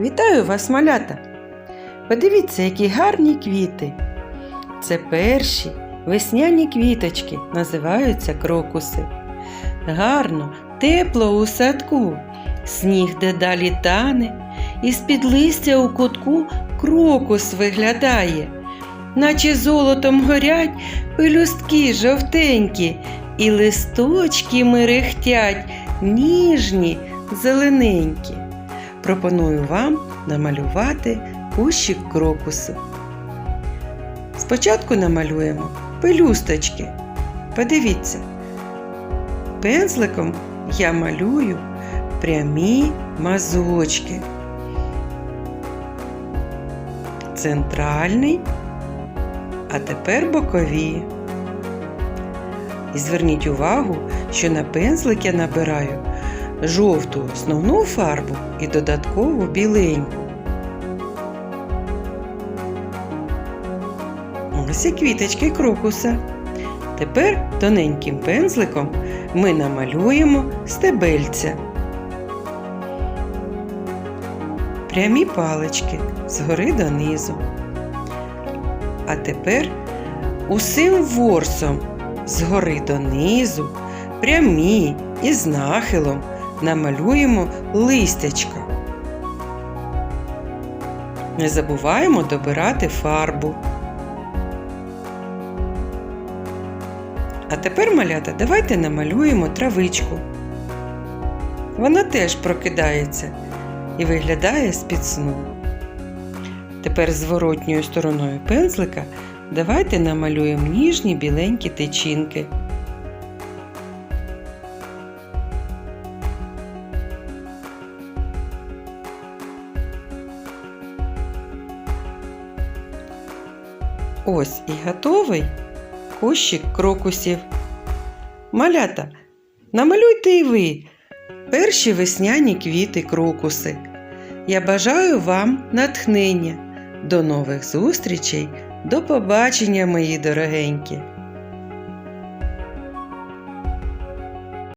Вітаю вас, малята! Подивіться, які гарні квіти. Це перші весняні квіточки, називаються крокуси. Гарно, тепло у садку, сніг дедалі тане, і з-під листя у кутку крокус виглядає, наче золотом горять пелюстки жовтенькі, і листочки мерехтять, ніжні, зелененькі. Пропоную вам намалювати кущик крокусу. Спочатку намалюємо пелюсточки. Подивіться, пензликом я малюю прямі мазочки. Центральний, а тепер бокові. І зверніть увагу, що на пензлик я набираю жовту основну фарбу і додаткову біленьку. Ось і квіточки крокуса. Тепер тоненьким пензликом ми намалюємо стебельця. Прямі палички згори донизу. А тепер усім ворсом згори донизу, прямі і з нахилом намалюємо листячка. Не забуваємо добирати фарбу. А тепер, малята, давайте намалюємо травичку. Вона теж прокидається і виглядає з-під сну. Тепер зворотньою стороною пензлика давайте намалюємо ніжні біленькі тичинки. Ось і готовий кущик крокусів. Малята, намалюйте і ви перші весняні квіти крокуси. Я бажаю вам натхнення. До нових зустрічей, до побачення, мої дорогенькі!